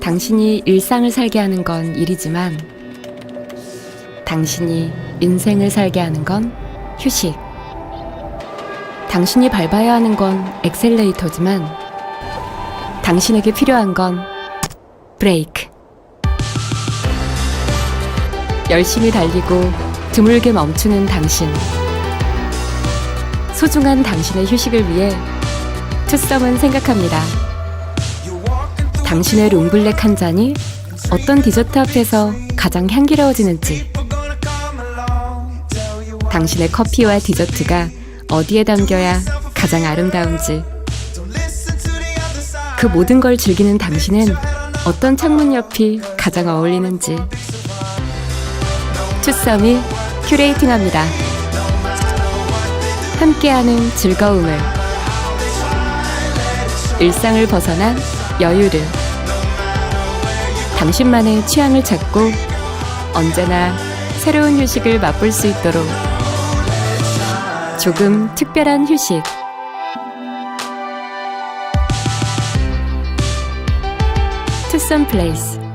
당신이 일상을 살게 하는 건 일이지만 당신이 인생을 살게 하는 건 휴식. 당신이 밟아야 하는 건 엑셀레이터지만 당신에게 필요한 건 브레이크. 열심히 달리고 드물게 멈추는 당신. 소중한 당신의 휴식을 위해 투썸은 생각합니다. 당신의 롱블랙 한 잔이 어떤 디저트 앞에서 가장 향기로워지는지, 당신의 커피와 디저트가 어디에 담겨야 가장 아름다운지, 그 모든 걸 즐기는 당신은 어떤 창문 옆이 가장 어울리는지, 투썸이 큐레이팅합니다. 함께하는 즐거움을, 일상을 벗어난 여유를, 당신만의 취향을 찾고 언제나 새로운 휴식을 맛볼 수 있도록 조금 특별한 휴식. 투썸 플레이스